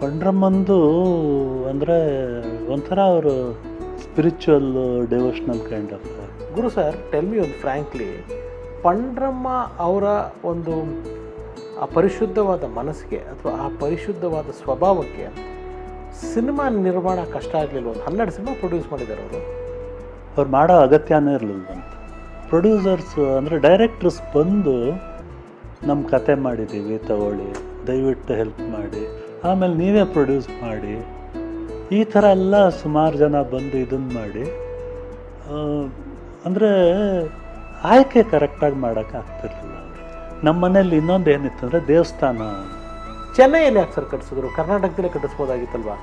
ಪಂಡ್ರಮ್ಮಂದು ಅಂದರೆ ಒಂಥರ ಅವರು spiritual devotional kind of Guru sir tell me ಒಂದು ಫ್ರ್ಯಾಂಕ್ಲಿ ಪಂಡ್ರಮ್ಮ ಅವರ ಒಂದು ಆ ಪರಿಶುದ್ಧವಾದ ಮನಸ್ಸಿಗೆ ಅಥವಾ ಆ ಪರಿಶುದ್ಧವಾದ ಸ್ವಭಾವಕ್ಕೆ ಸಿನಿಮಾ ನಿರ್ಮಾಣ ಕಷ್ಟ ಆಗಲಿಲ್ಲ ಒಂದು ಹನ್ನೆರಡು ಸಿನಿಮಾ ಪ್ರೊಡ್ಯೂಸ್ ಮಾಡಿದ್ದಾರೆ ಅವರು. ಅವ್ರು ಮಾಡೋ ಅಗತ್ಯನೇ ಇರಲಿಲ್ಲಂತ ಪ್ರೊಡ್ಯೂಸರ್ಸ್ ಅಂದರೆ ಡೈರೆಕ್ಟರ್ಸ್ ಬಂದು ನಮ್ಮ ಕತೆ ಮಾಡಿದ್ದೀವಿ ತಗೊಳ್ಳಿ ದಯವಿಟ್ಟು ಹೆಲ್ಪ್ ಮಾಡಿ. ಆಮೇಲೆ ನೀವೇ ಪ್ರೊಡ್ಯೂಸ್ ಮಾಡಿ ಈ ಥರ ಎಲ್ಲ ಸುಮಾರು ಜನ ಬಂದು ಇದನ್ನು ಮಾಡಿ ಅಂದರೆ ಆಯ್ಕೆ ಕರೆಕ್ಟಾಗಿ ಮಾಡೋಕ್ಕೆ ಆಗ್ತಿರ್ಲಿಲ್ಲ. ಅವ್ರಿಗೆ ನಮ್ಮ ಮನೇಲಿ ಇನ್ನೊಂದು ಏನಿತ್ತು ಅಂದರೆ ದೇವಸ್ಥಾನ. ಚೆನ್ನೈಯಲ್ಲಿ ಯಾಕೆ ಸರ್ ಕಟ್ಟಿಸಿದ್ರು ಕರ್ನಾಟಕದಲ್ಲೇ ಕಟ್ಟಿಸ್ಬೋದಾಗಿತ್ತಲ್ವಾ?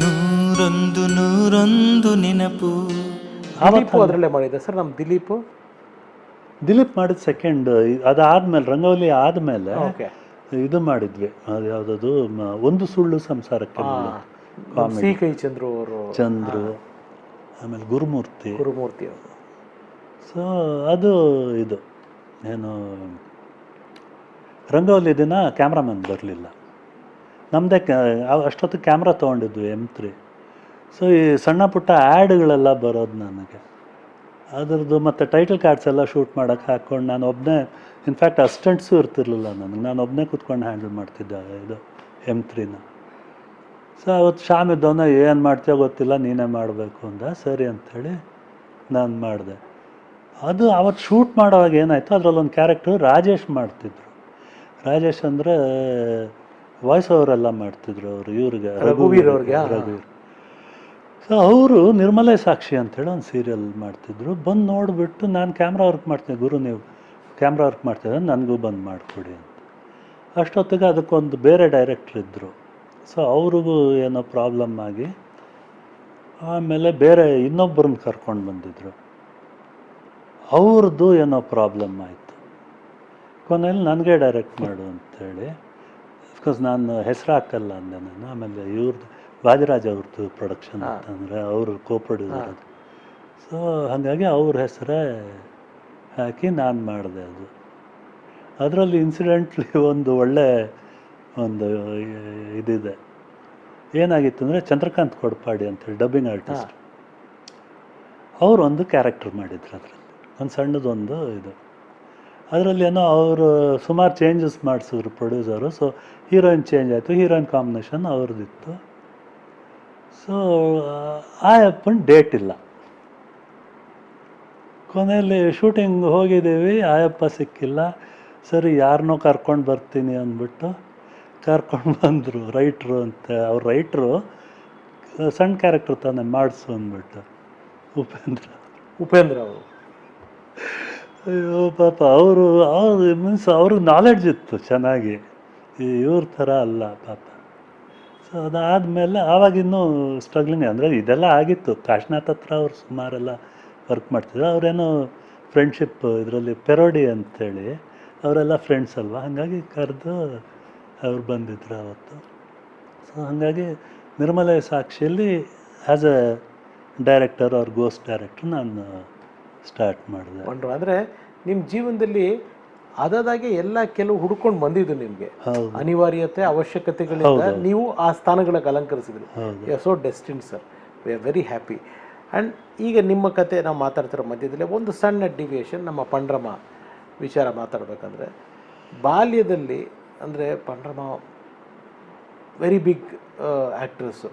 ನೂರೊಂದು ನೂರೊಂದು ನೆನಪು. ದಿಲೀಪು ಅದರಲ್ಲೇ ಮಾಡಿದ್ದೆ ಸರ್ ನಮ್ಮ ದಿಲೀಪು? ದಿಲೀಪ್ ಮಾಡಿದ ಸೆಕೆಂಡ್ ಅದಾದ್ಮೇಲೆ ರಂಗೋಲಿ ಆದಮೇಲೆ ಇದು ಮಾಡಿದ್ವಿ. ಅದು ಯಾವುದದು ಒಂದು ಸುಳ್ಳು ಸಂಸಾರಕ್ಕೆ. ಸಿ ಕೈ ಚಂದ್ರು ಅವರು. ಚಂದ್ರು ಆಮೇಲೆ ಗುರುಮೂರ್ತಿ. ಗುರುಮೂರ್ತಿ ಅವರು. ಸೊ ಅದು ಇದು. ಏನು ರಂಗೋಲಿ ದಿನ ಕ್ಯಾಮ್ರಾಮನ್ ಬರಲಿಲ್ಲ. ನಮ್ಮದೇ ಅಷ್ಟೊತ್ತು ಕ್ಯಾಮ್ರಾ ತೊಗೊಂಡಿದ್ವಿ ಎಂ ತ್ರೀ ಸೊ ಈ ಸಣ್ಣ ಪುಟ್ಟ ಆ್ಯಡ್ಗಳೆಲ್ಲ ಬರೋದು ನನಗೆ. ಅದರದ್ದು ಮತ್ತು ಟೈಟಲ್ ಕಾರ್ಡ್ಸ್ ಎಲ್ಲ ಶೂಟ್ ಮಾಡೋಕ್ಕೆ ಹಾಕ್ಕೊಂಡು ನಾನು ಒಬ್ಬನೇ ಇನ್ಫ್ಯಾಕ್ಟ್ ಅಸ್ಟೆಂಟ್ಸು ಇರ್ತಿರ್ಲಿಲ್ಲ ನನಗೆ. ನಾನು ಒಬ್ಬನೇ ಕೂತ್ಕೊಂಡು ಹ್ಯಾಂಡಲ್ ಮಾಡ್ತಿದ್ದೆ ಇದು ಎಂ ತ್ರೀನ ಸೊ ಅವತ್ತು ಶಾಮ್ ಇದ್ದವನ ಏನು ಮಾಡ್ತೀಯೋ ಗೊತ್ತಿಲ್ಲ ನೀನೇ ಮಾಡಬೇಕು ಅಂದ. ಸರಿ ಅಂಥೇಳಿ ನಾನು ಮಾಡಿದೆ. ಅದು ಅವತ್ತು ಶೂಟ್ ಮಾಡೋವಾಗ ಏನಾಯಿತು ಅದರಲ್ಲೊಂದು ಕ್ಯಾರೆಕ್ಟರ್ ಕ್ಯಾರೆಕ್ಟ್ರು ರಾಜೇಶ್ ಮಾಡ್ತಿದ್ರು. ರಾಜೇಶ್ ಅಂದರೆ ವಾಯ್ಸ್ ಅವರೆಲ್ಲ ಮಾಡ್ತಿದ್ರು ಅವರು ಇವ್ರಿಗೆ ರಘುವೀರ್ ಅವ್ರಿಗೆ? ರಘುವೀರ್. ಸೊ ಅವರು ನಿರ್ಮಲೆ ಸಾಕ್ಷಿ ಅಂತೇಳಿ ಒಂದು ಸೀರಿಯಲ್ ಮಾಡ್ತಿದ್ರು. ಬಂದು ನೋಡಿಬಿಟ್ಟು ನಾನು ಕ್ಯಾಮ್ರಾ ವರ್ಕ್ ಮಾಡ್ತೀನಿ, ಗುರು ನೀವು ಕ್ಯಾಮ್ರಾ ವರ್ಕ್ ಮಾಡ್ತಿದ್ರೆ ನನಗೂ ಬಂದು ಮಾಡಿಕೊಡಿ ಅಂತ. ಅಷ್ಟೊತ್ತಿಗೆ ಅದಕ್ಕೊಂದು ಬೇರೆ ಡೈರೆಕ್ಟ್ರ್ ಇದ್ದರು ಸೊ ಅವ್ರಿಗೂ ಏನೋ ಪ್ರಾಬ್ಲಮ್ ಆಗಿ ಆಮೇಲೆ ಬೇರೆ ಇನ್ನೊಬ್ಬರನ್ನ ಕರ್ಕೊಂಡು ಬಂದಿದ್ರು. ಅವ್ರದ್ದು ಏನೋ ಪ್ರಾಬ್ಲಮ್ ಆಯಿತು. ಕೊನೆಯಲ್ಲಿ ನನಗೆ ಡೈರೆಕ್ಟ್ ಮಾಡು ಅಂತೇಳಿ ಬಿಕಾಸ್ ನಾನು ಹೆಸರು ಹಾಕಲ್ಲ ಅಂದೆ ನಾನು. ಆಮೇಲೆ ಇವ್ರದ್ದು ವಾದಿರಾಜ್ ಅವ್ರದ್ದು ಪ್ರೊಡಕ್ಷನ್ ಅಂತಂದರೆ ಅವರು ಕೋ ಪ್ರೊಡ್ಯೂಸರ್ ಅದು. ಸೊ ಹಾಗಾಗಿ ಅವ್ರ ಹೆಸರೇ ಹಾಕಿ ನಾನು ಮಾಡಿದೆ ಅದು. ಅದರಲ್ಲಿ ಇನ್ಸಿಡೆಂಟ್ಲಿ ಒಂದು ಒಳ್ಳೆ ಒಂದು ಇದಿದೆ. ಏನಾಗಿತ್ತು ಅಂದರೆ ಚಂದ್ರಕಾಂತ್ ಕೊಡ್ಪಾಡಿ ಅಂತೇಳಿ ಡಬ್ಬಿಂಗ್ ಆರ್ಟಿಸ್ಟ್ ಅವರು ಒಂದು ಕ್ಯಾರೆಕ್ಟರ್ ಮಾಡಿದ್ರು ಅದರಲ್ಲಿ. ಒಂದು ಸಣ್ಣದೊಂದು ಇದು. ಅದರಲ್ಲಿ ಏನೋ ಅವರು ಸುಮಾರು ಚೇಂಜಸ್ ಮಾಡಿಸಿದ್ರು ಪ್ರೊಡ್ಯೂಸರು ಸೊ ಹೀರೋಯಿನ್ ಚೇಂಜ್ ಆಯಿತು. ಹೀರೋಯಿನ್ ಕಾಂಬಿನೇಷನ್ ಅವ್ರದ್ದಿತ್ತು ಸೊ ಆ ಅಪ್ಪನ ಡೇಟ್ ಇಲ್ಲ ಕೊನೆಯಲ್ಲಿ ಶೂಟಿಂಗ್ ಹೋಗಿದ್ದೀವಿ ಆಯಪ್ಪ ಸಿಕ್ಕಿಲ್ಲ. ಸರಿ ಯಾರನ್ನೋ ಕರ್ಕೊಂಡು ಬರ್ತೀನಿ ಅಂದ್ಬಿಟ್ಟು ಕರ್ಕೊಂಡು ಬಂದರು ರೈಟ್ರು ಅಂತ. ಅವ್ರು ರೈಟ್ರು ಸಣ್ಣ ಕ್ಯಾರೆಕ್ಟರ್ ತಾನೆ ಮಾಡಿಸು ಅಂದ್ಬಿಟ್ಟು. ಉಪೇಂದ್ರ. ಉಪೇಂದ್ರ ಅವರು. ಅಯ್ಯೋ ಪಾಪ ಅವರು ಅವ್ರು ಮೀನ್ಸ್ ಅವ್ರಿಗೆ ನಾಲೆಡ್ಜ್ ಇತ್ತು ಚೆನ್ನಾಗಿ. ಇವ್ರ ಥರ ಅಲ್ಲ ಪಾಪ. ಅದಾದಮೇಲೆ ಆವಾಗಿನ್ನೂ ಸ್ಟ್ರಗ್ಲಿಂಗ್ ಅಂದರೆ ಇದೆಲ್ಲ ಆಗಿತ್ತು. ಕಾಶ್ನಾಥ್ ಹತ್ರ ಅವ್ರು ಸುಮಾರೆಲ್ಲ ವರ್ಕ್ ಮಾಡ್ತಿದ್ರು. ಅವರೇನೋ ಫ್ರೆಂಡ್ಶಿಪ್ ಇದರಲ್ಲಿ ಪೆರೋಡಿ ಅಂಥೇಳಿ ಅವರೆಲ್ಲ ಫ್ರೆಂಡ್ಸ್ ಅಲ್ವಾ? ಹಾಗಾಗಿ ಕರೆದು ಅವ್ರು ಬಂದಿದ್ರು ಅವತ್ತು. ಸೊ ಹಾಗಾಗಿ ನಿರ್ಮಲಯ ಸಾಕ್ಷಿಯಲ್ಲಿ ಆ್ಯಸ್ ಎ ಡೈರೆಕ್ಟರ್ ಅವ್ರ ಗೋಸ್ಟ್ ಡೈರೆಕ್ಟರ್ ನಾನು ಸ್ಟಾರ್ಟ್ ಮಾಡಿದೆ. ಅಂದರೆ ನಿಮ್ಮ ಜೀವನದಲ್ಲಿ ಅದಾದಾಗೆ ಎಲ್ಲ ಕೆಲವು ಹುಡ್ಕೊಂಡು ಬಂದಿದ್ದು ನಿಮಗೆ. ಅನಿವಾರ್ಯತೆ ಅವಶ್ಯಕತೆಗಳಿಂದ ನೀವು ಆ ಸ್ಥಾನಗಳಿಗೆ ಅಲಂಕರಿಸಿದ್ರಿ. ಹೌದು. So destiny sir we are very happy and ಈಗ ನಿಮ್ಮ ಕತೆ ನಾವು ಮಾತಾಡ್ತಿರೋ ಮಧ್ಯದಲ್ಲಿ ಒಂದು ಸಣ್ಣ ಡಿವಿಯೇಷನ್ ನಮ್ಮ ಪಂಡ್ರಮ ವಿಚಾರ ಮಾತಾಡಬೇಕಂದ್ರೆ ಬಾಲ್ಯದಲ್ಲಿ ಅಂದರೆ ಪಂಡ್ರಮ ವೆರಿ ಬಿಗ್ ಆ್ಯಕ್ಟ್ರೆಸ್ಸು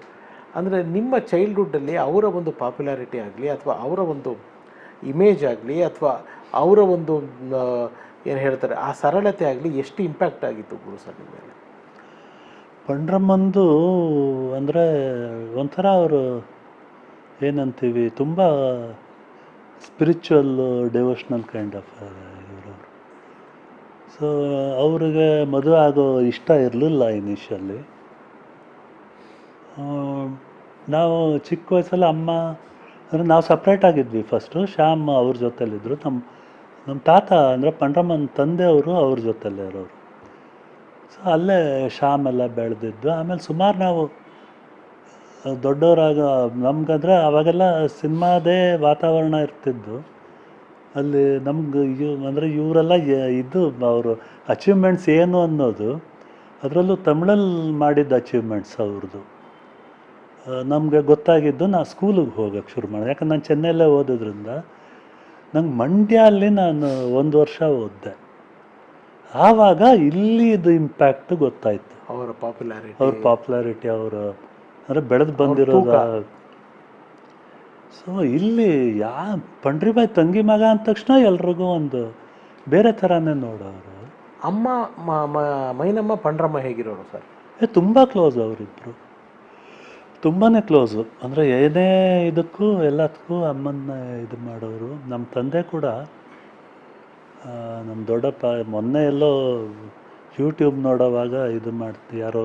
ಅಂದರೆ ನಿಮ್ಮ ಚೈಲ್ಡ್ಹುಡ್ಡಲ್ಲಿ ಅವರ ಒಂದು ಪಾಪ್ಯುಲಾರಿಟಿ ಆಗಲಿ ಅಥವಾ ಅವರ ಒಂದು ಇಮೇಜ್ ಆಗಲಿ ಅಥವಾ ಅವರ ಒಂದು ಏನು ಹೇಳ್ತಾರೆ, ಆ ಸರಳತೆ ಆಗಲಿ ಎಷ್ಟು ಇಂಪ್ಯಾಕ್ಟ್ ಆಗಿತ್ತು ಗುರು ಸರ್ ನಿಮ್ಮ ಮೇಲೆ? ಪಂಡ್ರಮ್ಮಂದು ಅಂದರೆ ಒಂಥರ ಅವರು ಏನಂತೀವಿ, ತುಂಬ ಸ್ಪಿರಿಚುವಲ್ ಡೆವೋಷ್ನಲ್ ಕೈಂಡ್ ಆಫ್ ಇವರು ಸೊ ಅವ್ರಿಗೆ ಮದುವೆ ಆಗೋ ಇಷ್ಟ ಇರಲಿಲ್ಲ ಇನಿಷಿಯಲಿ ನಾವು ಚಿಕ್ಕ ವಯಸ್ಸಲ್ಲಿ ಅಮ್ಮ, ಅಂದರೆ ನಾವು ಸಪ್ರೇಟ್ ಆಗಿದ್ವಿ ಫಸ್ಟು ಶ್ಯಾಮ್ ಅವ್ರ ಜೊತೆಲಿದ್ದರು ನಮ್ಮ ನಮ್ಮ ತಾತ ಅಂದರೆ ಪಂಡ್ರಮ್ಮನ ತಂದೆಯವರು ಅವ್ರ ಜೊತೆಲೇ ಇರೋರು. ಸೊ ಅಲ್ಲೇ ಶಾಮ್ ಎಲ್ಲ ಬೆಳೆದಿದ್ದು. ಆಮೇಲೆ ಸುಮಾರು ನಾವು ದೊಡ್ಡವರಾಗ, ನಮ್ಗಂದ್ರೆ ಅವಾಗೆಲ್ಲ ಸಿನಿಮಾದೇ ವಾತಾವರಣ ಇರ್ತಿದ್ದು. ಅಲ್ಲಿ ನಮ್ಗೆ ಅಂದರೆ ಇವರೆಲ್ಲ ಇದು ಅವರು ಅಚೀವ್ಮೆಂಟ್ಸ್ ಏನು ಅನ್ನೋದು, ಅದರಲ್ಲೂ ತಮಿಳಲ್ಲಿ ಮಾಡಿದ್ದ ಅಚೀವ್ಮೆಂಟ್ಸ್ ಅವ್ರದ್ದು ನಮಗೆ ಗೊತ್ತಾಗಿದ್ದು ನಾ ಸ್ಕೂಲಿಗೆ ಹೋಗಕ್ಕೆ ಶುರು ಮಾಡಿದೆ. ಯಾಕಂದ್ರೆ ನಾನು ಚೆನ್ನೈಲ್ಲೇ ಓದೋದ್ರಿಂದ ನಂಗೆ ಮಂಡ್ಯಲ್ಲಿ ನಾನು ಒಂದು ವರ್ಷ ಓದ್ದೆ. ಆವಾಗ ಇಲ್ಲಿ ಇದು ಇಂಪ್ಯಾಕ್ಟ್ ಗೊತ್ತಾಯ್ತು. ಅವರ ಪಾಪ್ಯುಲಾರಿಟಿ ಅವ್ರ ಪಾಪ್ಯುಲಾರಿಟಿ ಅವರು ಅಂದರೆ ಬೆಳೆದು ಬಂದಿರೋದು. ಸೊ ಇಲ್ಲಿ ಯಾ ಪಂಡ್ರಿಬಾಯಿ ತಂಗಿ ಮಗ ಅಂದ ತಕ್ಷಣ ಎಲ್ರಿಗೂ ಒಂದು ಬೇರೆ ಥರನೇ ನೋಡೋರು. ಅಮ್ಮ ಮೈನಮ್ಮ ಪಂಡ್ರಮ್ಮ ಹೇಗಿರೋರು ಸರ್? ಏ ತುಂಬ ಕ್ಲೋಸ್ ಅವರಿಬ್ಬರು ತುಂಬಾ ಕ್ಲೋಸು ಅಂದರೆ ಏನೇ ಇದಕ್ಕೂ, ಎಲ್ಲದಕ್ಕೂ ಅಮ್ಮನ ಇದು ಮಾಡೋರು. ನಮ್ಮ ತಂದೆ ಕೂಡ ನಮ್ಮ ದೊಡ್ಡಪ್ಪ ಮೊನ್ನೆ ಎಲ್ಲೋ ಯೂಟ್ಯೂಬ್ ನೋಡೋವಾಗ ಇದು ಮಾಡ್ತಿ, ಯಾರೋ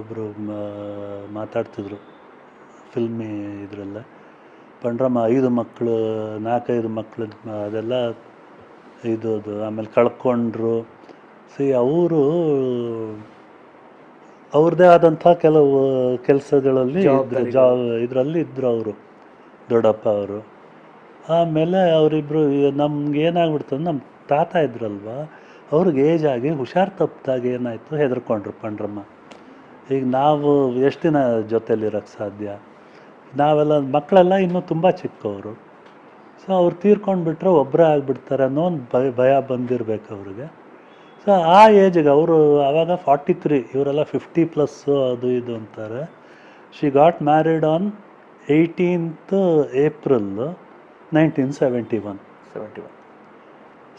ಒಬ್ಬರು ಮಾತಾಡ್ತಿದ್ರು, ಫಿಲ್ಮಿ ಇದರಲ್ಲ. ಪಂಡ್ರಮ್ಮ ಐದು ಮಕ್ಕಳು ನಾಲ್ಕೈದು ಮಕ್ಕಳು ಅದೆಲ್ಲ ಇದು ಆಮೇಲೆ ಕಳ್ಕೊಂಡ್ರು. ಸಿ ಅವರು ಅವ್ರದ್ದೇ ಆದಂಥ ಕೆಲವು ಕೆಲಸಗಳಲ್ಲಿ ಇದ್ರು ಜಾ ಇದರಲ್ಲಿ ಇದ್ದರು ಅವರು ದೊಡ್ಡಪ್ಪ ಅವರು. ಆಮೇಲೆ ಅವರಿಬ್ಬರು ನಮ್ಗೆ ಏನಾಗ್ಬಿಡ್ತು ನಮ್ಮ ತಾತ ಇದ್ರಲ್ವಾ ಅವ್ರಿಗೆ ಏಜ್ ಆಗಿ ಹುಷಾರು ತಪ್ಪಿದಾಗ ಏನಾಯಿತು ಹೆದರ್ಕೊಂಡ್ರು ಪಂಡ್ರಮ್ಮ. ಈಗ ನಾವು ಎಷ್ಟು ದಿನ ಜೊತೆಲಿರೋಕ್ಕೆ ಸಾಧ್ಯ? ನಾವೆಲ್ಲ ಮಕ್ಕಳೆಲ್ಲ ಇನ್ನೂ ತುಂಬ ಚಿಕ್ಕವರು. ಸೊ ಅವ್ರು ತೀರ್ಕೊಂಡ್ಬಿಟ್ರೆ ಒಬ್ಬರೇ ಆಗಿಬಿಡ್ತಾರೆ ಅನ್ನೋ ಒಂದು ಭಯ ಭಯ ಬಂದಿರಬೇಕು ಅವ್ರಿಗೆ. ಸೊ ಆ ಏಜಿಗೆ ಅವರು ಆವಾಗ ಫಾರ್ಟಿ ತ್ರೀ ಇವರೆಲ್ಲ ಫಿಫ್ಟಿ ಪ್ಲಸ್ಸು ಅದು ಇದು ಅಂತಾರೆ. She got married on eighteenth April nineteen seventy one seventy one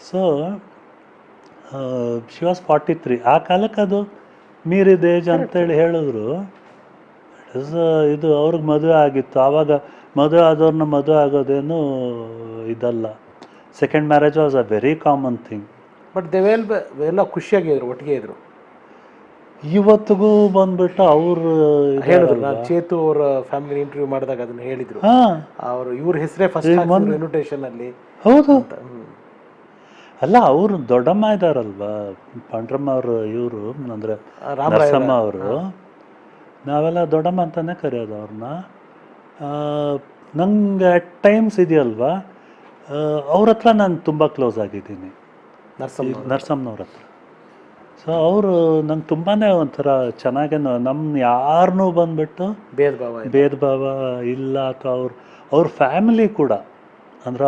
so she was forty three ಆ ಕಾಲಕ್ಕೆ ಅದು ಮೀರಿದ ಏಜ್ ಅಂತೇಳಿ ಹೇಳಿದ್ರು. ಇಸ್ uh, ಇದು ಅವ್ರಿಗೆ ಮದುವೆ ಆಗಿತ್ತು. ಆವಾಗ ಮದುವೆ ಆದವ್ರನ್ನ ಮದುವೆ ಆಗೋದೇನು ಇದಲ್ಲ. Second marriage was a very common thing but they were ಎಲ್ಲ ಖುಷಿಯಾಗಿದ್ರು ಒಟ್ಟಿಗೆ ಇದ್ರು. ಇವತ್ತಿಗೂ ಬಂದ್ಬಿಟ್ಟು ಅವರು ಹೇಳಿದ್ರು ನಾನು ಚೇತು ಅವರ ಫ್ಯಾಮಿಲಿ ಇಂಟರ್ವ್ಯೂ ಮಾಡಿದಾಗ ಅದನ್ನ ಹೇಳಿದ್ರು. ಅವರು ಇವ್ರ ಹೆಸರೇ ಫಸ್ಟ್ ಇನ್ವಿಟೇಷನ್ ಅಲ್ಲಿ. ಹೌದು. ಅಲ್ಲ ಅವರು ದೊಡ್ಡಮ್ಮ ಇದಾರಲ್ವಾ? ಪಾಂಡ್ರಮ್ಮ ಅವರು ಇವರು ಅಂದ್ರೆ ರಾಮರಾಯಮ್ಮ ಅವರು. ನಾವೆಲ್ಲ ದೊಡ್ಡಮ್ಮ ಅಂತಾನೆ ಕರೆಯೋದು ಅವ್ರನ್ನ. ನಂಗೆ ಅಟ್ ಟೈಮ್ಸ್ ಇದೆಯಲ್ವಾ? ಅವ್ರ ಹತ್ರ ನಾನು ತುಂಬ ಕ್ಲೋಸ್ ಆಗಿದ್ದೀನಿ. ನರಸಮ್ಮ ನರಸಮ್ಮನವ್ರ ಹತ್ರ. ಸೊ ಅವರು ನಂಗೆ ತುಂಬಾ ಒಂಥರ ಚೆನ್ನಾಗೇ ನಮ್ಮ ಯಾರನ್ನೂ ಬಂದ್ಬಿಟ್ಟು ಭೇದ ಭಾವ. ಭೇದ ಭಾವ ಇಲ್ಲ ಅಥವಾ ಅವ್ರ ಅವ್ರ ಫ್ಯಾಮಿಲಿ ಕೂಡ. ಅಂದ್ರೆ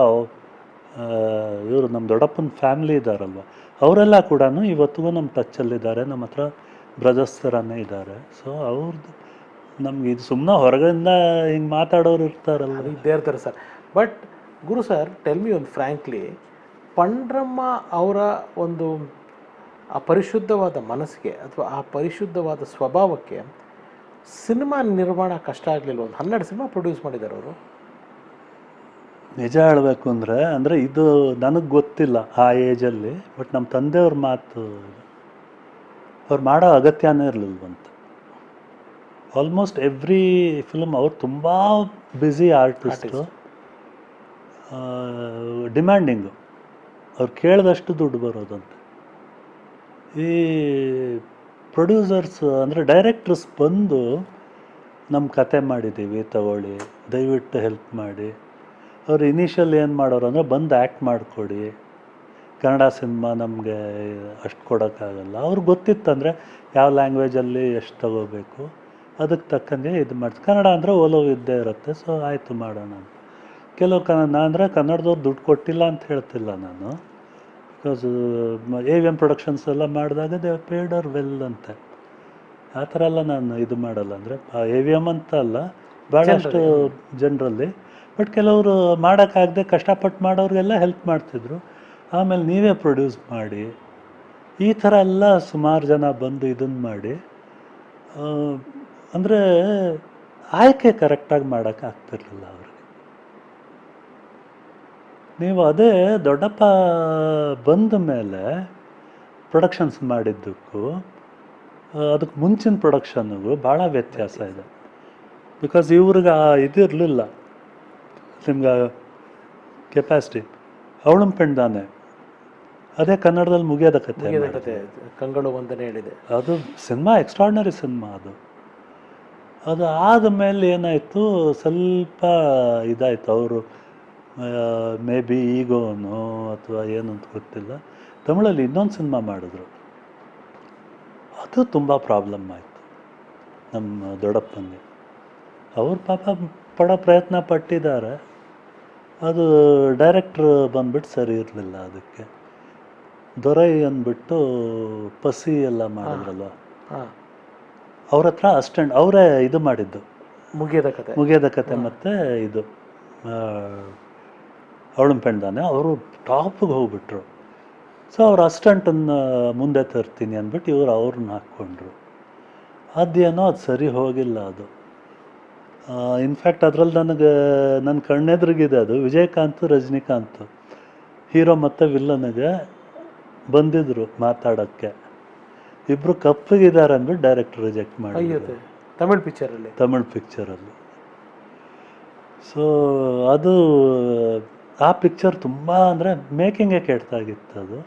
ಇವರು ನಮ್ಮ ದೊಡ್ಡಪ್ಪನ ಫ್ಯಾಮಿಲಿ ಇದ್ದಾರಲ್ವ ಅವರೆಲ್ಲ ಕೂಡ ಇವತ್ತಿಗೂ ನಮ್ಮ ಟಚ್ಚಲ್ಲಿದ್ದಾರೆ ನಮ್ಮ ಹತ್ರ ಬ್ರದರ್ಸ್ ಥರನೇ ಇದ್ದಾರೆ ಸೊ ಅವ್ರದ್ದು ನಮ್ಗೆ ಇದು ಸುಮ್ಮನೆ ಹೊರಗಿಂದ ಹಿಂಗೆ ಮಾತಾಡೋರು ಇರ್ತಾರಲ್ಲ ಇದ್ದೇ ಇರ್ತಾರೆ sir. But Guru sir tell me ಒಂದು ಫ್ರ್ಯಾಂಕ್ಲಿ ಪಂಡ್ರಮ್ಮ ಅವರ ಒಂದು ಆ ಪರಿಶುದ್ಧವಾದ ಮನಸ್ಸಿಗೆ ಅಥವಾ ಆ ಪರಿಶುದ್ಧವಾದ ಸ್ವಭಾವಕ್ಕೆ ಸಿನಿಮಾ ನಿರ್ಮಾಣ ಕಷ್ಟ ಆಗಲಿಲ್ಲ. ಒಂದು ಹನ್ನೆರಡು ಸಿನಿಮಾ ಪ್ರೊಡ್ಯೂಸ್ ಮಾಡಿದ್ದಾರೆ ಅವರು. ನಿಜ ಹೇಳಬೇಕು ಅಂದರೆ ಅಂದರೆ ಇದು ನನಗೆ ಗೊತ್ತಿಲ್ಲ ಆ ಏಜಲ್ಲಿ ಬಟ್ ನಮ್ಮ ತಂದೆಯವ್ರ ಮಾತು ಅವ್ರು ಮಾಡೋ ಅಗತ್ಯನೇ ಇರಲಿಲ್ವಂತ ಆಲ್ಮೋಸ್ಟ್ ಎವ್ರಿ ಫಿಲ್ಮ್ ಅವ್ರು ತುಂಬ ಬ್ಯುಸಿ ಆರ್ಟಿಸ್ಟು ಡಿಮ್ಯಾಂಡಿಂಗು ಅವ್ರು ಕೇಳಿದಷ್ಟು ದುಡ್ಡು ಬರೋದಂತೆ. ಈ ಪ್ರೊಡ್ಯೂಸರ್ಸ್ ಅಂದರೆ ಡೈರೆಕ್ಟರ್ಸ್ ಬಂದು ನಮ್ಮ ಕತೆ ಮಾಡಿದ್ದೀವಿ, ತಗೊಳ್ಳಿ, ದಯವಿಟ್ಟು ಹೆಲ್ಪ್ ಮಾಡಿ. ಅವ್ರು ಇನಿಷಿಯಲ್ ಏನು ಮಾಡೋರು ಅಂದರೆ ಬಂದು ಆ್ಯಕ್ಟ್ ಮಾಡಿಕೊಡಿ. ಕನ್ನಡ ಸಿನಿಮಾ ನಮಗೆ ಅಷ್ಟು ಕೊಡೋಕ್ಕಾಗಲ್ಲ. ಅವ್ರಿಗೆ ಗೊತ್ತಿತ್ತಂದರೆ ಯಾವ ಲ್ಯಾಂಗ್ವೇಜಲ್ಲಿ ಎಷ್ಟು ತಗೋಬೇಕು, ಅದಕ್ಕೆ ತಕ್ಕಂಗೆ ಇದು ಮಾಡ್ತೀವಿ ಕನ್ನಡ ಅಂದರೆ ಒಲವು ಇದ್ದೇ ಇರುತ್ತೆ ಸೊ ಆಯಿತು ಮಾಡೋಣ ಅಂತ ಕೆಲವು ನಾನು ಅಂದರೆ ಕನ್ನಡದವ್ರು ದುಡ್ಡು ಕೊಟ್ಟಿಲ್ಲ ಅಂತ ಹೇಳ್ತಿಲ್ಲ ನಾನು. ಬಿಕಾಸ್ ಎ ವಿ ಎಂ ಪ್ರೊಡಕ್ಷನ್ಸ್ ಎಲ್ಲ ಮಾಡಿದಾಗ ದೇ ಪೇಡ್ ಆರ್ ವೆಲ್ ಅಂತೆ. ಆ ಥರ ಎಲ್ಲ ನಾನು ಇದು ಮಾಡಲ್ಲ ಅಂದರೆ ಎ ವಿ ಎಂ ಅಂತ ಅಲ್ಲ ಭಾಳಷ್ಟು ಜನರಲ್ಲಿ ಬಟ್ ಕೆಲವರು ಮಾಡೋಕ್ಕಾಗದೆ ಕಷ್ಟಪಟ್ಟು ಮಾಡೋರಿಗೆಲ್ಲ ಹೆಲ್ಪ್ ಮಾಡ್ತಿದ್ರು. ಆಮೇಲೆ ನೀವೇ ಪ್ರೊಡ್ಯೂಸ್ ಮಾಡಿ ಈ ಥರ ಎಲ್ಲ ಸುಮಾರು ಜನ ಬಂದು ಇದನ್ನು ಮಾಡಿ ಅಂದರೆ ಆಯ್ಕೆ ಕರೆಕ್ಟಾಗಿ ಮಾಡೋಕ್ಕೆ ಆಗ್ತಿರ್ಲಿಲ್ಲ ಅವ್ರಿಗೆ ನೀವು ಅದೇ ದೊಡ್ಡಪ್ಪ ಬಂದ ಮೇಲೆ ಪ್ರೊಡಕ್ಷನ್ಸ್ ಮಾಡಿದ್ದಕ್ಕೂ ಅದಕ್ಕೆ ಮುಂಚಿನ ಪ್ರೊಡಕ್ಷನ್ಗೂ ಭಾಳ ವ್ಯತ್ಯಾಸ ಇದೆ. ಬಿಕಾಸ್ ಇವ್ರಿಗೆ ಆ ಇದಿರಲಿಲ್ಲ ನಿಮ್ಗೆ ಕೆಪಾಸಿಟಿ ಅವಳಂ ಪೆಂಡ್ದಾನೆ ಅದೇ ಕನ್ನಡದಲ್ಲಿ ಮುಗಿಯೋದ ಕತೆ ಕಂಗಳು ಒಂದನೇ ಹೇಳಿದೆ. ಅದು ಸಿನಿಮಾ ಎಕ್ಸ್ಟ್ರಾರ್ಡಿನರಿ ಸಿನಿಮಾ ಅದು. ಅದು ಆದಮೇಲೆ ಏನಾಯಿತು ಸ್ವಲ್ಪ ಇದಾಯಿತು. ಅವರು ಮೇ ಬಿ ಈಗೋನೋ ಅಥವಾ ಏನು ಅಂತ ಗೊತ್ತಿಲ್ಲ. ತಮಿಳಲ್ಲಿ ಇನ್ನೊಂದು ಸಿನಿಮಾ ಮಾಡಿದ್ರು. ಅದು ತುಂಬ ಪ್ರಾಬ್ಲಮ್ ಆಯಿತು ನಮ್ಮ ದೊಡ್ಡಪ್ಪನಿಗೆ ಅವ್ರ ಪಾಪ ಪಡೋ ಪ್ರಯತ್ನ ಪಟ್ಟಿದ್ದಾರೆ. ಅದು ಡೈರೆಕ್ಟ್ರ್ ಬಂದ್ಬಿಟ್ಟು ಸರಿ ಇರಲಿಲ್ಲ ಅದಕ್ಕೆ. ದೊರೈ ಅಂದ್ಬಿಟ್ಟು ಪಸಿ ಎಲ್ಲ ಮಾಡಿದ್ರಲ್ವ? ಅವ್ರ ಹತ್ರ ಅಸ್ಟೆಂಡ್ ಅವರೇ ಇದು ಮಾಡಿದ್ದು. ಮುಗಿಯದ ಕತೆ. ಮುಗಿಯದ ಕತೆ ಮತ್ತು ಇದು ಅವಳಂ ಪೆಣ್ದಾನೆ ಅವರು ಟಾಪಿಗೆ ಹೋಗ್ಬಿಟ್ರು. ಸೊ ಅವ್ರ ಅಸ್ಟೆಂಟನ್ನು ಮುಂದೆ ತರ್ತೀನಿ ಅಂದ್ಬಿಟ್ಟು ಇವರು ಅವ್ರನ್ನ ಹಾಕ್ಕೊಂಡ್ರು. ಅದೇನೋ ಅದು ಸರಿ ಹೋಗಿಲ್ಲ ಅದು. ಇನ್ಫ್ಯಾಕ್ಟ್ ಅದ್ರಲ್ಲಿ ನನಗೆ ನನ್ನ ಕಣ್ಣೆದ್ರಿಗಿದೆ ಅದು ವಿಜಯಕಾಂತ್ ರಜನಿಕಾಂತ್. ಹೀರೋ ಮತ್ತು ವಿಲ್ಲನಿಗೆ ಬಂದಿದ್ರು ಮಾತಾಡೋಕ್ಕೆ. ಇಬ್ಬರು ಕಪ್ಪಗಿದ್ದಾರೆ ಅಂದ್ಬಿಟ್ಟು ಡೈರೆಕ್ಟ್ ರಿಜೆಕ್ಟ್ ಮಾಡಿ ತಮಿಳ್ ಪಿಕ್ಚರಲ್ಲಿ ತಮಿಳ್ ಪಿಕ್ಚರಲ್ಲಿ ಸೊ ಅದು ಆ ಪಿಕ್ಚರ್ ತುಂಬ ಅಂದರೆ ಮೇಕಿಂಗೇ ಕೆಟ್ಟಾಗಿತ್ತು ಅದು.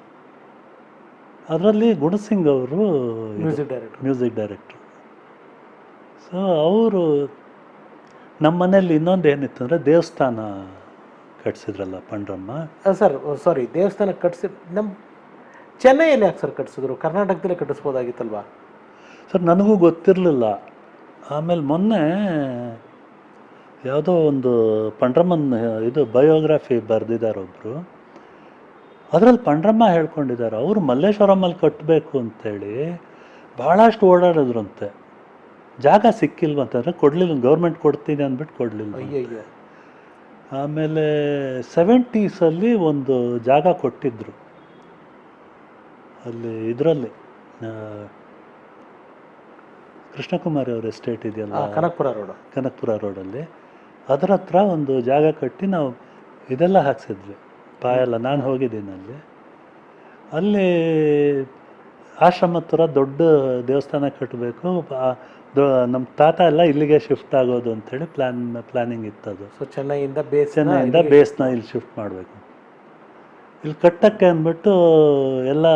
ಅದರಲ್ಲಿ ಗುಣಸಿಂಗ್ ಅವರು music director music director so ಅವರು ನಮ್ಮ ಮನೇಲಿ ಇನ್ನೊಂದು ಏನಿತ್ತು ಅಂದರೆ ದೇವಸ್ಥಾನ ಕಟ್ಸಿದ್ರಲ್ಲ ಪಂಡ್ರಮ್ಮ? ಸರ್ ಸಾರಿ ದೇವಸ್ಥಾನ ಕಟ್ಸಿ ನಮ್ಮ ಚೆನ್ನೈಯಲ್ಲಿ ಯಾಕೆ ಸರ್ ಕಟ್ಸಿದ್ರು? ಕರ್ನಾಟಕದಲ್ಲೇ ಕಟ್ಟಿಸ್ಬೋದಾಗಿತ್ತಲ್ವಾ? ಸರ್ ನನಗೂ ಗೊತ್ತಿರಲಿಲ್ಲ. ಆಮೇಲೆ ಮೊನ್ನೆ ಯಾವುದೋ ಒಂದು ಪಂಡ್ರಮ್ಮನ್ ಇದು ಬಯೋಗ್ರಫಿ ಬರೆದಿದ್ದಾರೆ ಒಬ್ಬರು ಅದರಲ್ಲಿ ಪಂಡ್ರಮ್ಮ ಹೇಳ್ಕೊಂಡಿದ್ದಾರೆ ಅವರು ಮಲ್ಲೇಶ್ವರಮಲ್ಲಿ ಕಟ್ಟಬೇಕು ಅಂತೇಳಿ ಭಾಳಷ್ಟು ಓಡಾಡಿದ್ರಂತೆ ಜಾಗ ಸಿಕ್ಕಿಲ್ವಂತಂದ್ರೆ ಕೊಡಲಿಲ್ಲ ಗೌರ್ಮೆಂಟ್ ಕೊಡ್ತೀನಿ ಅಂದ್ಬಿಟ್ಟು ಕೊಡಲಿಲ್ಲ ಆಮೇಲೆ ಸೆವೆಂಟೀಸಲ್ಲಿ ಒಂದು ಜಾಗ ಕೊಟ್ಟಿದ್ದರು ಅಲ್ಲಿ ಇದರಲ್ಲಿ ಕೃಷ್ಣಕುಮಾರಿ ಅವರ ಎಸ್ಟೇಟ್ ಇದೆಯಲ್ಲ ಕನಕಪುರ ರೋಡ್. ಕನಕಪುರ ರೋಡಲ್ಲಿ. ಅದರ ಹತ್ರ ಒಂದು ಜಾಗ ಕಟ್ಟಿ ನಾವು ಇದೆಲ್ಲ ಹಾಕ್ಸಿದ್ವಿ. ಪಾಯಲ್ಲ ನಾನು ಹೋಗಿದ್ದೀನಿ ಅಲ್ಲಿ. ಅಲ್ಲಿ ಆಶ್ರಮ ಹತ್ರ ದೊಡ್ಡ ದೇವಸ್ಥಾನ ಕಟ್ಟಬೇಕು ನಮ್ಮ ತಾತ ಎಲ್ಲ ಇಲ್ಲಿಗೆ ಶಿಫ್ಟ್ ಆಗೋದು ಅಂತೇಳಿ ಪ್ಲ್ಯಾನ್ ಪ್ಲ್ಯಾನಿಂಗ್ ಇತ್ತದು ಸೊ ಚೆನ್ನೈಯಿಂದ ಬೇಸ್ ಚೆನ್ನೈಯಿಂದ ಬೇಸ್ನ ಇಲ್ಲಿ ಶಿಫ್ಟ್ ಮಾಡಬೇಕು. ಇಲ್ಲಿ ಕಟ್ಟಕ್ಕೆ ಅಂದ್ಬಿಟ್ಟು ಎಲ್ಲ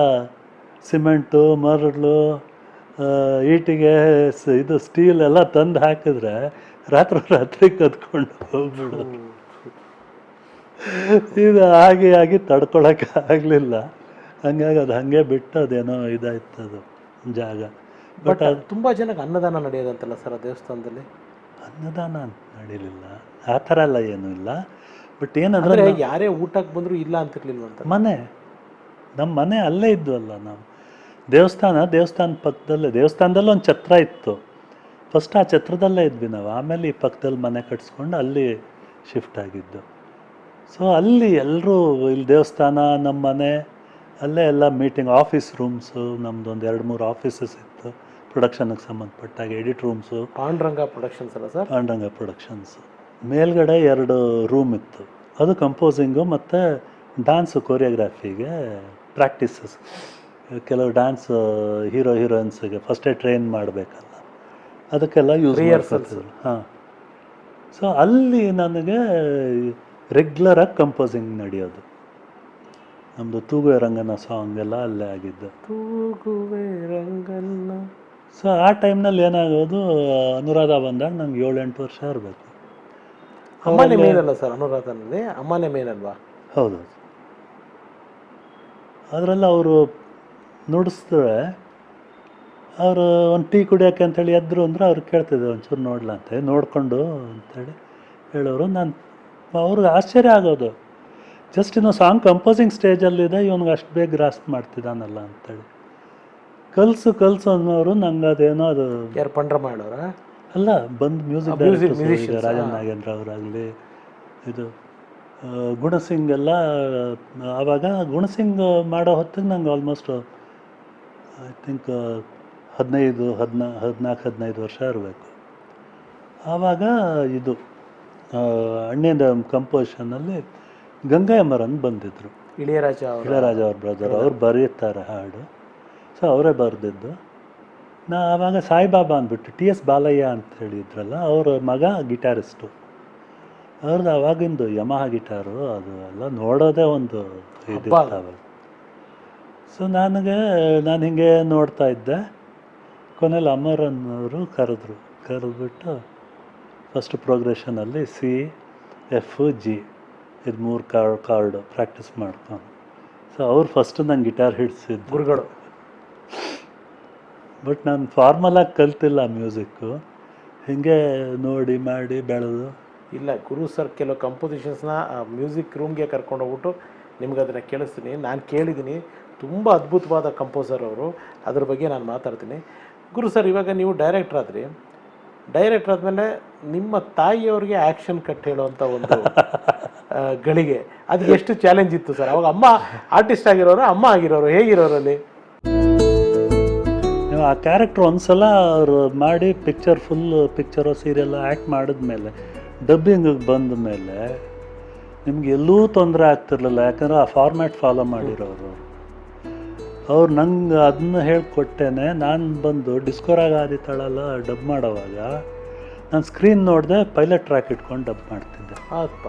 ಸಿಮೆಂಟು ಮರಳು ಈಟಿಗೆ ಇದು ಸ್ಟೀಲ್ ಎಲ್ಲ ತಂದು ಹಾಕಿದ್ರೆ ರಾತ್ರಿ ರಾತ್ರಿ ಕದ್ಕೊಂಡು ಹೋಗ್ಬಿಡೋದು. ಇದು ಆಗಿ ಆಗಿ ತಡ್ಕೊಳಕ್ಕೆ ಆಗಲಿಲ್ಲ. ಹಂಗಾಗಿ ಅದು ಹಾಗೆ ಬಿಟ್ಟು ಅದೇನೋ ಇದಾಯ್ತು ಅದು ಜಾಗ. ಬಟ್ ಅದು ತುಂಬಾ ಜನಕ್ಕೆ ಅನ್ನದಾನ ನಡೆಯೋದಂತಲ್ಲ ಸರ್ ಆ ದೇವಸ್ಥಾನದಲ್ಲಿ? ಅನ್ನದಾನ ಅಂತ ನಡೀಲಿಲ್ಲ. ಆ ಥರ ಎಲ್ಲ ಏನೂ ಇಲ್ಲ. ಬಟ್ ಏನಂದ್ರೆ ಯಾರೇ ಊಟಕ್ಕೆ ಬಂದರೂ ಇಲ್ಲ ಅಂತಿರ್ಲಿಲ್ವಂತ ಮನೆ. ನಮ್ಮ ಮನೆ ಅಲ್ಲೇ ಇದ್ವಲ್ಲ ನಾವು. ದೇವಸ್ಥಾನ ದೇವಸ್ಥಾನ ಪಕ್ಕದಲ್ಲೇ. ದೇವಸ್ಥಾನದಲ್ಲಿ ಒಂದು ಛತ್ರ ಇತ್ತು. ಫಸ್ಟ್ ಆ ಛತ್ರದಲ್ಲೇ ಇದ್ವಿ ನಾವು. ಆಮೇಲೆ ಈ ಪಕ್ಕದಲ್ಲಿ ಮನೆ ಕಟ್ಸ್ಕೊಂಡು ಅಲ್ಲಿ ಶಿಫ್ಟ್ ಆಗಿದ್ದು. ಸೊ ಅಲ್ಲಿ ಎಲ್ಲರೂ ಇಲ್ಲಿ ದೇವಸ್ಥಾನ ನಮ್ಮ ಮನೆ ಅಲ್ಲೇ ಎಲ್ಲ ಮೀಟಿಂಗ್ ಆಫೀಸ್ ರೂಮ್ಸು ನಮ್ದು ಒಂದು ಎರಡು ಮೂರು ಆಫೀಸಸ್ ಇತ್ತು. ಪ್ರೊಡಕ್ಷನ್ಗೆ ಸಂಬಂಧಪಟ್ಟಾಗ ಎಡಿಟ್ ರೂಮ್ಸು ಪಾಂಡುರಂಗ ಪ್ರೊಡಕ್ಷನ್ಸ್ ಅಲ್ಲ ಸರ್? ಪಾಂಡ್ರಂಗ ಪ್ರೊಡಕ್ಷನ್ಸ್ ಮೇಲ್ಗಡೆ ಎರಡು ರೂಮ್ ಇತ್ತು. ಅದು ಕಂಪೋಸಿಂಗು ಮತ್ತು ಡ್ಯಾನ್ಸು ಕೊರಿಯೋಗ್ರಾಫಿಗೆ ಪ್ರಾಕ್ಟೀಸಸ್ ಕೆಲವು ಡ್ಯಾನ್ಸ್ ಹೀರೋ ಹೀರೋಯಿನ್ಸಿಗೆ ಫಸ್ಟೇ ಟ್ರೈನ್ ಮಾಡಬೇಕಲ್ಲ. ಅದಕ್ಕೆಲ್ಲ ಯೂಸ್ ಮಾಡ್ತಾರೆ ಮಾಡ್ತಿದ್ರು ಹಾಂ. ಸೊ ಅಲ್ಲಿ ನನಗೆ ರೆಗ್ಯುಲರಾಗಿ ಕಂಪೋಸಿಂಗ್ ನಡೆಯೋದು. ನಮ್ಮದು ತೂಗುವೆ ರಂಗನ ಸಾಂಗ್ ಎಲ್ಲ ಅಲ್ಲೇ ಆಗಿದ್ದು. ತೂಗುವೆ ರಂಗನ. ಸೊ ಆ ಟೈಮ್ನಲ್ಲಿ ಏನಾಗೋದು ಅನುರಾಧ ಬಂದಾಗ ನಂಗೆ ಏಳೆಂಟು ವರ್ಷ ಇರಬೇಕು. ಅಮ್ಮನೇ ಮೇನಲ್ಲ ಸರ್ ಅನುರಾಧನಲ್ಲಿ? ಅಮ್ಮನೇ ಮೇನಲ್ವಾ ಹೌದು. ಅದರಲ್ಲಿ ಅವರು ನುಡಿಸಿದ್ರೆ ಅವರು ಒಂದು ಟೀ ಕುಡಿಯೋಕೆ ಅಂತೇಳಿ ಎದ್ರು ಅಂದ್ರೆ ಅವ್ರು ಕೇಳ್ತಿದ್ದೆ ಒಂಚೂರು ನೋಡಲ ಅಂತ. ನೋಡಿಕೊಂಡು ಅಂತೇಳಿ ಹೇಳೋರು. ನಾನು ಅವ್ರಿಗೆ ಆಶ್ಚರ್ಯ ಆಗೋದು. ಜಸ್ಟ್ ಇನ್ನು ಸಾಂಗ್ ಕಂಪೋಸಿಂಗ್ ಸ್ಟೇಜಲ್ಲಿದೆ ಇವನಿಗೆ ಅಷ್ಟು ಬೇಗ ಗ್ರಾಸ್ಪ್ ಮಾಡ್ತಿದ್ದಾನಲ್ಲ ಅಂತೇಳಿ ಕಲ್ಸು ಕಲ್ಸು ಅನ್ನೋರು ನಂಗೆ ಅದೇನೋ ಅದು ಯಾರು ಮಾಡೋರ? ಹೇಳೋರ ಅಲ್ಲ ಬಂದು ಮ್ಯೂಸಿಕ್ ರಾಜನ್ ನಾಗೇಂದ್ರ ಅವರಾಗಲಿ ಇದು ಗುಣಸಿಂಗ್ ಎಲ್ಲ ಆವಾಗ ಗುಣಸಿಂಗ್ ಮಾಡೋ ಹೊತ್ತಿಗೆ ನಂಗೆ ಆಲ್ಮೋಸ್ಟ್ ಐ ಥಿಂಕ್ ಹದಿನೈದು ಹದಿನಾ ಹದಿನಾಲ್ಕು ಹದಿನೈದು ವರ್ಷ ಇರಬೇಕು. ಆವಾಗ ಇದು ಅಣ್ಣಿನ ಅಣ್ಣಿಂದ ಕಂಪೋಸಿಷನಲ್ಲಿ ಗಂಗಾಯಮರನ್ ಬಂದಿದ್ದರು ಇಳಿಯರಾಜ ಇಳಯರಾಜ ಅವ್ರ ಬ್ರದರ್ ಅವ್ರು ಬರೀತಾರೆ ಹಾಡು. ಸೊ ಅವರೇ ಬರೆದಿದ್ದು. ನಾ ಆವಾಗ ಸಾಯಿಬಾಬಾ ಅಂದ್ಬಿಟ್ಟು ಟಿ ಎಸ್ ಬಾಲಯ್ಯ ಅಂತ ಹೇಳಿದ್ರಲ್ಲ ಅವರ ಮಗ ಗಿಟಾರಿಸ್ಟು. ಅವ್ರದ್ದು ಆವಾಗಿಂದು ಯಮಹ ಗಿಟಾರು ಅದು ಎಲ್ಲ ನೋಡೋದೇ ಒಂದು ಇದು ಸೊ ನನಗೆ ನಾನು ಹಿಂಗೆ ನೋಡ್ತಾ ಇದ್ದೆ. ಕೊನೆಯಲ್ಲಿ ಅಮರನ್ ಅವರು ಕರೆದ್ರು ಕರೆದ್ಬಿಟ್ಟು ಫಸ್ಟ್ ಪ್ರೋಗ್ರೆಷನಲ್ಲಿ ಸಿ ಎಫ್ ಜಿ ಇದು ಮೂರು ಕಾರ್ಡ್ ಕಾರ್ಡು ಪ್ರಾಕ್ಟೀಸ್ ಮಾಡ್ಕೊಂಡು ಸೊ ಅವ್ರು ಫಸ್ಟ್ ನಂಗೆ ಗಿಟಾರ್ ಹಿಡಿಸಿದ್ದು. ಗುರುಗಳು. ಬಟ್ ನಾನು ಫಾರ್ಮಲಾಗಿ ಕಲ್ತಿಲ್ಲ ಮ್ಯೂಸಿಕ್ಕು ಹೀಗೆ ನೋಡಿ ಮಾಡಿ ಬೆಳೆದು. ಇಲ್ಲ ಗುರು ಸರ್ ಕೆಲವು ಕಂಪೋಸಿಷನ್ಸ್ನ ಮ್ಯೂಸಿಕ್ ರೂಮ್ಗೆ ಕರ್ಕೊಂಡು ಹೋಗ್ಬಿಟ್ಟು ನಿಮ್ಗೆ ಅದನ್ನು ಕೇಳಿಸ್ತೀನಿ. ನಾನು ಕೇಳಿದ್ದೀನಿ. ತುಂಬ ಅದ್ಭುತವಾದ ಕಂಪೋಸರ್ ಅವರು. ಅದ್ರ ಬಗ್ಗೆ ನಾನು ಮಾತಾಡ್ತೀನಿ. ಗುರು ಸರ್, ಇವಾಗ ನೀವು ಡೈರೆಕ್ಟರ್ ಆದ್ರಿ. ಡೈರೆಕ್ಟರ್ ಆದಮೇಲೆ ನಿಮ್ಮ ತಾಯಿಯವ್ರಿಗೆ ಆ್ಯಕ್ಷನ್ ಕಟ್ ಹೇಳುವಂಥ ಒಂದು ಗಳಿಗೆ. ಅದು ಎಷ್ಟು ಚಾಲೆಂಜ್ ಇತ್ತು ಸರ್? ಅವಾಗ ಅಮ್ಮ ಆರ್ಟಿಸ್ಟ್ ಆಗಿರೋರು, ಅಮ್ಮ ಆಗಿರೋರು, ಹೇಗಿರೋರು ಅಲ್ಲಿ? ಆ ಕ್ಯಾರೆಕ್ಟ್ರ್ ಒಂದ್ಸಲ ಅವರು ಮಾಡಿ picture full picture serial act ಮಾಡಿದ್ಮೇಲೆ ಡಬ್ಬಿಂಗಿಗೆ ಬಂದ ಮೇಲೆ ನಿಮ್ಗೆ ಎಲ್ಲೂ ತೊಂದರೆ ಆಗ್ತಿರ್ಲಿಲ್ಲ. ಯಾಕಂದ್ರೆ ಆ ಫಾರ್ಮ್ಯಾಟ್ ಫಾಲೋ ಮಾಡಿರೋರು. ಅವ್ರು ನಂಗೆ ಅದನ್ನ ಹೇಳಿಕೊಟ್ಟೇನೆ. ನಾನು ಬಂದು ಡಿಸ್ಕೋರಾಗ ಆದಿತಾಳಲ್ಲ ಡಬ್ ಮಾಡೋವಾಗ, ನಾನು ಸ್ಕ್ರೀನ್ ನೋಡಿದೆ ಪೈಲಟ್ ಟ್ರ್ಯಾಕ್ ಇಟ್ಕೊಂಡು ಡಬ್ ಮಾಡ್ತಿದ್ದೆ. ಹೌದಪ್ಪ